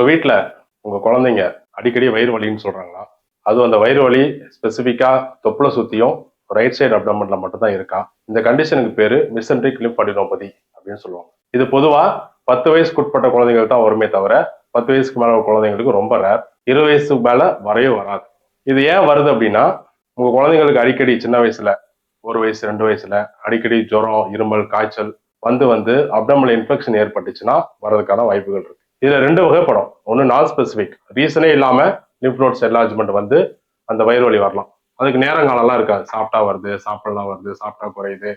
உங்க வீட்டில் உங்க குழந்தைங்க அடிக்கடி வயிறு வலின்னு சொல்றாங்களா? அதுவும் அந்த வயிறு வலி ஸ்பெசிஃபிக்கா தொப்புளை சுத்தியும் ரைட் சைடு அப்டமன்ல மட்டும் தான் இருக்கா? இந்த கண்டிஷனுக்கு பேரு மிசன்ட்ரிக் லிம்படினோபதி அப்படின்னு சொல்லுவாங்க. இது பொதுவா பத்து வயசுக்கு உட்பட்ட குழந்தைகள் தான் வருமே தவிர பத்து வயசுக்கு மேல குழந்தைங்களுக்கு ரொம்ப ரேர் இருபது வயசுக்கு மேல வரவே வராது. இது ஏன் வருது அப்படின்னா உங்க குழந்தைங்களுக்கு அடிக்கடி சின்ன வயசுல ஒரு வயசு ரெண்டு வயசுல அடிக்கடி ஜுரம் இருமல் காய்ச்சல் வந்து வந்து அப்டமல் இன்ஃபெக்ஷன் ஏற்பட்டுச்சுன்னா வர்றதுக்கான வாய்ப்புகள் இருக்கு. இதுல ரெண்டு வகைப்படும். ஒன்று நான் ஸ்பெசிஃபிக் ரீசனே இல்லாம லிம்ப் நோட்ஸ் என்லார்ஜ்மெண்ட் வந்து அந்த வயிறு வலி வரலாம். அதுக்கு நேரங்காலம்லாம் இருக்காது. சாப்பிட்டா வருது சாப்பிடலாம் வருது சாப்பிட்டா குறையுது.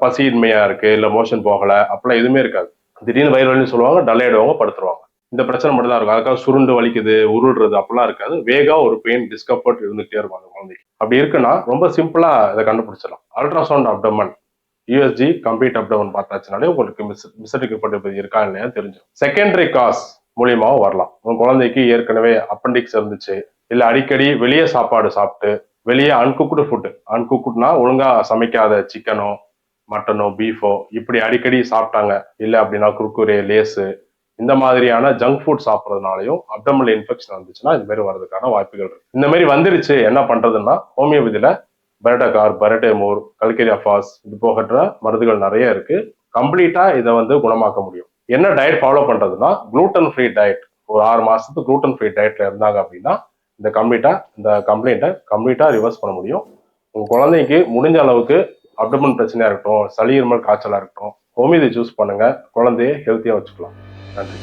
பசியின்மையா இருக்கு இல்ல மோஷன் போகல அப்படிலாம் எதுவுமே இருக்காது. திடீர்னு வயிறு வலின்னு சொல்லுவாங்க டல் ஆயிடுவாங்க படுத்துருவாங்க. இந்த பிரச்சனை மட்டும் தான் இருக்கும். அதுக்காக சுருண்டு வலிக்குது உருடுறது அப்படிலாம் இருக்காது. வேகா ஒரு பெயின் டிஸ்கம்ஃபர்ட் இருந்துகிட்டே இருக்கும் அந்த குழந்தைக்கு. அப்படி இருக்குன்னா ரொம்ப சிம்பிளா இதை கண்டுபிடிச்சிடலாம். Ultrasound abdomen USG complete down பார்த்தாச்சுனாலே உங்களுக்கு மிஸ் மிஸ்டரிக் இருக்கா இல்லையா தெரிஞ்சிடும். செகண்டரி காஸ் மூலியமாக வரலாம். உங்க குழந்தைக்கு ஏற்கனவே அப்பண்டிக்ஸ் இருந்துச்சு. இல்லை அடிக்கடி வெளியே சாப்பாடு சாப்பிட்டு வெளியே அன்குக்குடு ஃபுட்டு அன்குக்குட்னா ஒழுங்காக சமைக்காத சிக்கனோ மட்டனோ பீஃபோ இப்படி அடிக்கடி சாப்பிட்டாங்க. இல்லை அப்படின்னா குர்குரே லேஸு இந்த மாதிரியான ஜங்க் ஃபுட் சாப்பிட்றதுனாலையும் அப்டமல் இன்ஃபெக்ஷன் வந்துச்சுன்னா இது மாதிரி வர்றதுக்கான வாய்ப்புகள் இருக்கு. இந்த மாதிரி வந்துருச்சு என்ன பண்றதுன்னா ஹோமியோபதியில பெரட்டகார் பரட்டேமோர் கல்கேரியாஃபாஸ் இது போகற்ற மருந்துகள் நிறைய இருக்கு. கம்ப்ளீட்டா இதை வந்து குணமாக்க முடியும். என்ன டயட் ஃபாலோ பண்றதுன்னா குளூட்டன் ஃப்ரீ டயட் ஒரு ஆறு மாசத்துக்கு குளூட்டன் ஃப்ரீ டயட்ல இருந்தாங்க அப்படின்னா இந்த கம்ப்ளீட்டா இந்த கம்ப்ளைண்ட்டை கம்ப்ளீட்டா ரிவர்ஸ் பண்ண முடியும். உங்க குழந்தைக்கு முடிஞ்ச அளவுக்கு அப்டமன் பிரச்சனையா இருக்கட்டும் சளி இருமல் காய்ச்சலா இருக்கட்டும் ஹோமியோபதி சூஸ் பண்ணுங்க. குழந்தைய ஹெல்த்தியா வச்சுக்கலாம். நன்றி.